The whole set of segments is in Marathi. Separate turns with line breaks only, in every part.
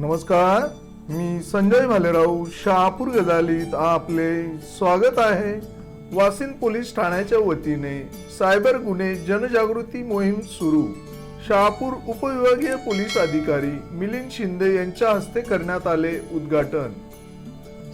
नमस्कार मी संजय भालेराव शहापूर गजालीत आपले स्वागत आहे. वासिन पोलीस ठाण्याच्या वतीने सायबर गुन्हे जनजागृती मोहीम सुरू. शहापूर उपविभागीय पोलीस अधिकारी मिलिंद शिंदे यांच्या हस्ते करण्यात आले उद्घाटन.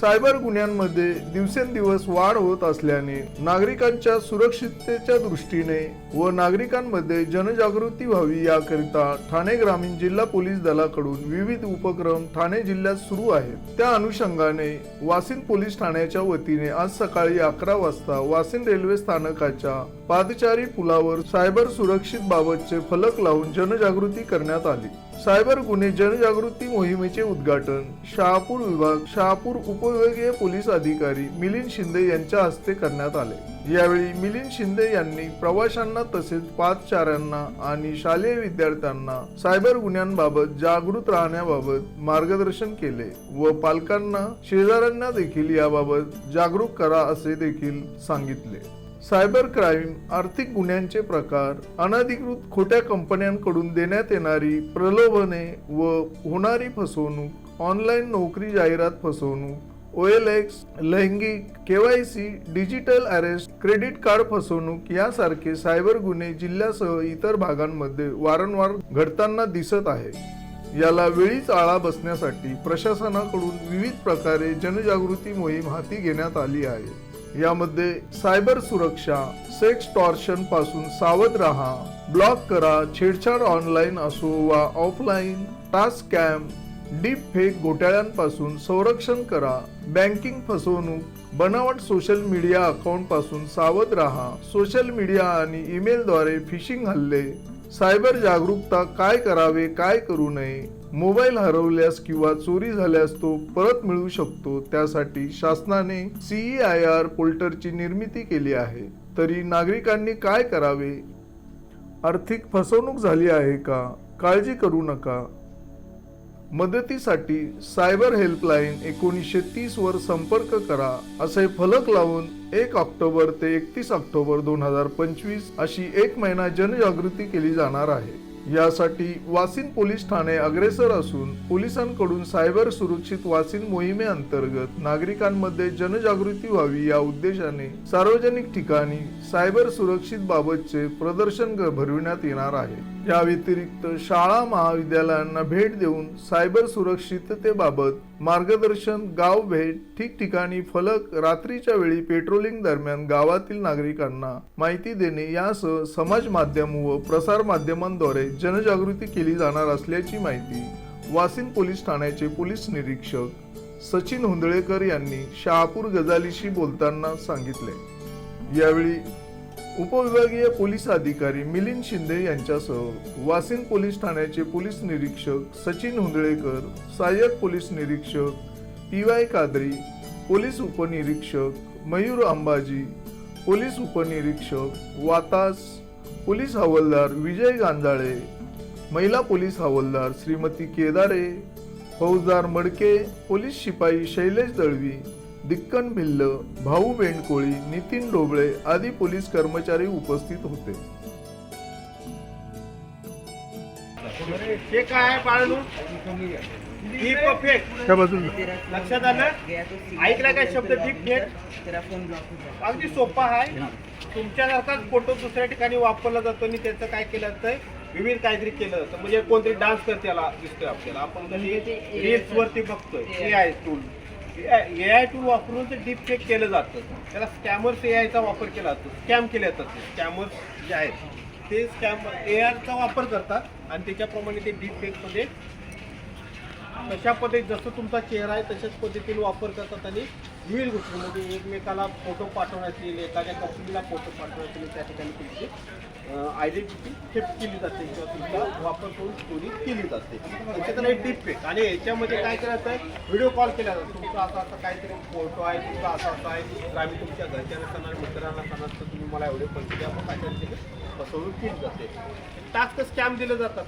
सायबर गुन्ह्यांमध्ये दिवसेंदिवस वाढ होत असल्याने नागरिकांच्या सुरक्षिततेच्या दृष्टीने व नागरिकांमध्ये जनजागृती व्हावी याकरिता ठाणे ग्रामीण जिल्हा पोलीस दलाकडून विविध उपक्रम ठाणे जिल्ह्यात सुरू आहेत. त्या अनुषंगाने वासिन पोलीस ठाण्याच्या वतीने आज सकाळी अकरा वाजता वासिन रेल्वे स्थानकाच्या पादचारी पुलावर सायबर सुरक्षित बाबतचे फलक लावून जनजागृती करण्यात आली. सायबर गुन्हे जनजागृती मोहिमेचे उद्घाटन. शहापूर विभाग शहापूर उपविभागीय पोलीस अधिकारी मिलिंद शिंदे यांच्या हस्ते करण्यात आले. यावेळी मिलिंद शिंदे यांनी प्रवाशांना तसेच पादचाऱ्यांना आणि शालेय विद्यार्थ्यांना सायबर गुन्ह्यांबाबत जागृत राहण्याबाबत मार्गदर्शन केले व पालकांना शेजाऱ्यांना देखील याबाबत जागरूक करा असे देखील सांगितले. सायबर क्राईम आर्थिक गुन्ह्यांचे प्रकार अनधिकृत खोट्या कंपन्यांकडून देण्यात येणारी प्रलोभने व होणारी फसवणूक ऑनलाईन नोकरी जाहिरात फसवणूक ओ एल एक्स लैंगिक KYC digital arrest credit card फसवणूक यासारखे सायबर गुन्हे जिल्ह्यासह इतर भागांमध्ये वारंवार घडताना दिसत आहे याला वेळीच आळा बसण्यासाठी प्रशासनाकडून विविध प्रकारे जनजागृती मोहीम हाती घेण्यात आली आहे. यामध्ये सायबर सुरक्षा सेक्स टॉर्शनपासून सावध राहा ब्लॉक करा छेडछाड ऑनलाईन असो वा offline task scam deep fake घोटाळ्यांपासून संरक्षण करा बँकिंग फसवणूक बनावट सोशल मीडिया अकाउंटपासून सावध राहा सोशल मीडिया आणि ईमेलद्वारे फिशिंग हल्ले सायबर जागरूकता काय करावे काय करू नये मोबाईल हरवल्यास किंवा चोरी झाल्यास तो परत मिळू शकतो त्यासाठी शासनाने सीई आय आर पोल्टरची निर्मिती केली आहे. तरी नागरिकांनी काय करावे? आर्थिक फसवणूक झाली आहे का? काळजी करू नका. मदतीसाठी सायबर हेल्पलाईन एकोणीसशे तीस वर संपर्क करा असे फलक लावून एक ऑक्टोबर ते एकतीस ऑक्टोबर दोन हजार पंचवीस अशी एक महिना जनजागृती केली जाणार आहे. यासाठी वासिन पोलीस ठाणे अग्रेसर असून पोलिसांकडून सायबर सुरक्षित वासिन मोहिमेअंतर्गत नागरिकांमध्ये जनजागृती व्हावी या उद्देशाने सार्वजनिक ठिकाणी सायबर सुरक्षित बाबतचे प्रदर्शन भरविण्यात येणार आहे. या व्यतिरिक्त शाळा महाविद्यालयांना भेट देऊन सायबर सुरक्षिततेबाबत मार्गदर्शन गाव भेट ठिकठिकाणी फलक रात्रीच्या वेळी पेट्रोलिंग दरम्यान गावातील नागरिकांना माहिती देणे यासह समाज माध्यम व प्रसार माध्यमांद्वारे जनजागृती केली जाणार असल्याची माहिती वासिन पोलीस ठाण्याचे पोलीस निरीक्षक सचिन हुंदळेकर यांनी शहापूर गजालीशी बोलताना सांगितले. यावेळी उपविभागीय पोलीस अधिकारी मिलिंद शिंदे यांच्यासह वासिन पोलीस ठाण्याचे पोलीस निरीक्षक सचिन हुंदळेकर सहाय्यक पोलीस निरीक्षक पी वाय कादरी पोलीस उपनिरीक्षक मयूर अंबाजी पोलीस उपनिरीक्षक वातास पोलीस हवालदार विजय गांजाळे महिला पोलीस हवालदार श्रीमती केदारे फौजदार मडके पोलीस शिपाई शैलेश दळवी दिक्कन भिल्ल भाऊ बेंडकोळी नितीन डोबळे आदी पोलीस कर्मचारी उपस्थित होते.
हे काय आहे फेक.
त्या बाजूला.
लक्षात आलं? ऐकला काय शब्द डीप फेक? अगदी सोपा आहे. तुमच्यासारखाच फोटो दुसऱ्या ठिकाणी वापरला जातो आणि त्याचं काय केलं जातंय? विविध काहीतरी केलं जातं. म्हणजे कोणतरी डान्स करते दिसतोय आपल्याला. आपण कधी रील्स वरती बघतोय. A I tool A I tool वापरून ते डीप फेक केलं जातं. त्याला स्कॅमर्स ए आयचा वापर केला जातो. स्कॅम केले जातात स्कॅमर्स जे आहेत ते स्कॅम ए आयचा वापर करतात आणि त्याच्याप्रमाणे ते डीप फेकमध्ये तशा पद्धती जसं तुमचा चेहरा आहे तशाच पद्धतीने वापर करतात आणि विविध गोष्टी म्हणजे एकमेकाला फोटो पाठवण्यात येईल एखाद्या कंपनीला फोटो पाठवण्यात येईल त्या ठिकाणी तुमची आयडेंटिटी शिफ्ट केली जाते किंवा तुमचा वापर करून चोरी केली जाते. त्याच्यात एक डीप फेक आणि याच्यामध्ये काय करायचं आहे? व्हिडिओ कॉल केला जातो. तुमचा असा असा काहीतरी फोटो आहे तुमचा असा असा आहे. तर आम्ही तुमच्या घरच्यांना सांगणार मित्रांना सांगणार तर तुम्ही मला एवढे पैसे द्या मग काय करायचं फसवणूक केली जाते. टास्क स्कॅम दिले जातात.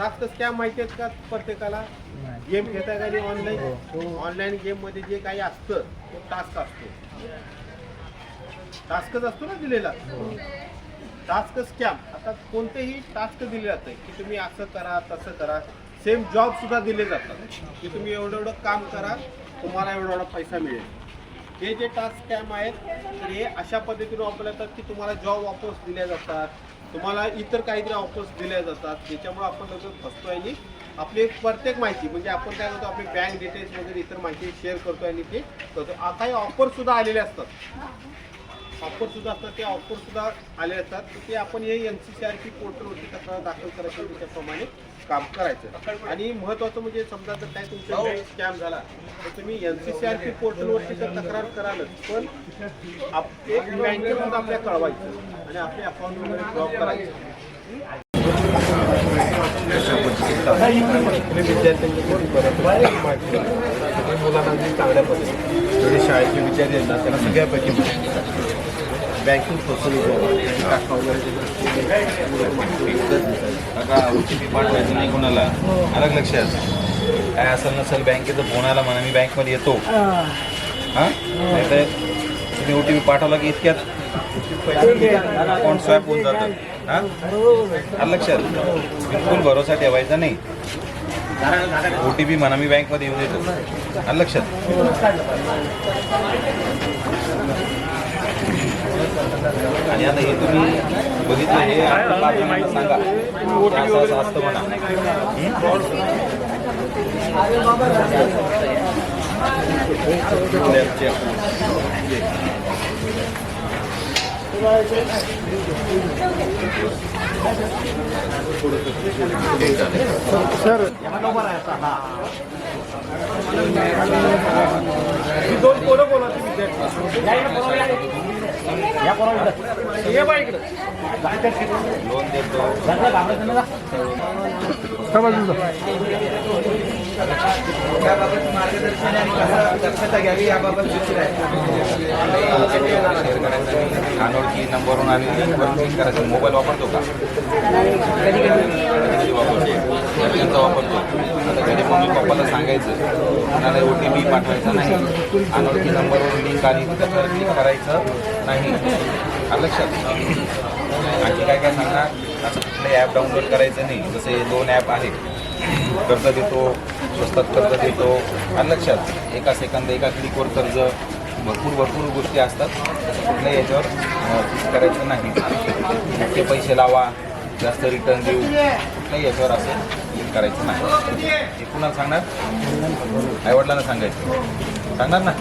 टास्क स्कॅम माहिती आहेत का प्रत्येकाला? गेम खेळता का ऑनलाईन ऑनलाईन गेममध्ये जे काही असतं तो टास्क असतो. टास्कच असतो ना दिलेला. टास्क स्कॅम आता कोणतेही टास्क दिले जाते की तुम्ही असं करा तसं करा सेम जॉब सुद्धा दिले जातात. की तुम्ही एवढं एवढं काम करा तुम्हाला एवढा एवढा पैसा मिळेल. हे जे टास्क स्कॅम आहेत हे अशा पद्धतीने वापरले जातात की तुम्हाला जॉब वापस दिल्या जातात. तुम्हाला इतर काहीतरी ऑफर्स दिल्या जातात ज्याच्यामुळे आपण लगेच आहे आणि आपली प्रत्येक माहिती म्हणजे आपण काय करतो आपली बँक डिटेल्स वगैरे इतर माहिती शेअर करतो आणि ते करतो आ- काही ऑफर सुद्धा आलेले असतात. ऑफर सुद्धा असतात ते ऑफर सुद्धा आले असतात. ते आपण हे N C C R P पोर्टलवरती तक्रार दाखल करायचं त्याच्याप्रमाणे काम करायचं. आणि महत्वाचं म्हणजे समजा जर काय तुमच्या बँक स्कॅम झाला तर तुम्ही N C C R P पोर्टलवरती तर तक्रार करालच पण आप- ते बँकेतून आपल्या कळवायचं आणि आपले अकाउंट वगैरे ब्लॉक करायचं. विद्यार्थ्यांची मुलांना अगदी चांगल्या पद्धतीने जेवढे शाळेचे विद्यार्थी ना त्यांना सगळ्यापैकी बँकिंग फसवणूक
आता ओ टी पी पाठवायचं नाही कोणाला. अलग लक्षात काय असेल नसेल बँकेचा फोन आला म्हणा मी बँकमध्ये येतो. हां. नाही तर तुम्ही ओ टी पी पाठवला की इतक्यात? अकाउंट स्वॅप होऊन जातं. हां? लक्षात बिलकुल भरोसा ठेवायचा नाही. ओ टी पी म्हणा मी बँकमध्ये येऊन येतो. आलं लक्षात आणि आता हे तुम्ही बघितलं हे आपल्या सांगा. हे असं असं असतं म्हणा.
ही दोन पोरं बोला ती विद्यार्थी. ये बा इकडं.
लोन देतो. शेअर करायचं नाही अनोळखी नंबरवरून आणि लिंक करायचं. मोबाईल वापरतो का? कधी कधी वापरतो घरच्यांचा वापरतो आता कधी मम्मी पप्पाला सांगायचं कोणाला ओ टी पी पाठवायचा नाही. अनोळखी नंबरवरून लिंक आली त्याच्यावर क्लिक करायचं नाही लक्षात. आणखी काय काय सांगणार? असं कुठलं ॲप डाउनलोड करायचं नाही. जसे दोन ॲप आहेत. कर्ज देतो स्वस्तात कर्ज देतो. आलं लक्षात एका सेकंद एका क्लिकवर कर्ज भरपूर भरपूर गोष्टी असतात. कुठल्याही याच्यावर करायचं नाही. ते पैसे लावा जास्त रिटर्न देऊ. कुठल्याही याच्यावर असं करायचं नाही. हे कुणाला सांगणार? आईवडिलांना सांगायचं. सांगणार ना?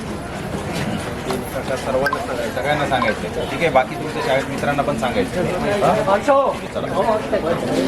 सर्वांना सांगायचं
सगळ्यांना सांगायचं. ठीक आहे बाकी तुमच्या शाळेत मित्रांना पण सांगायचं? चला.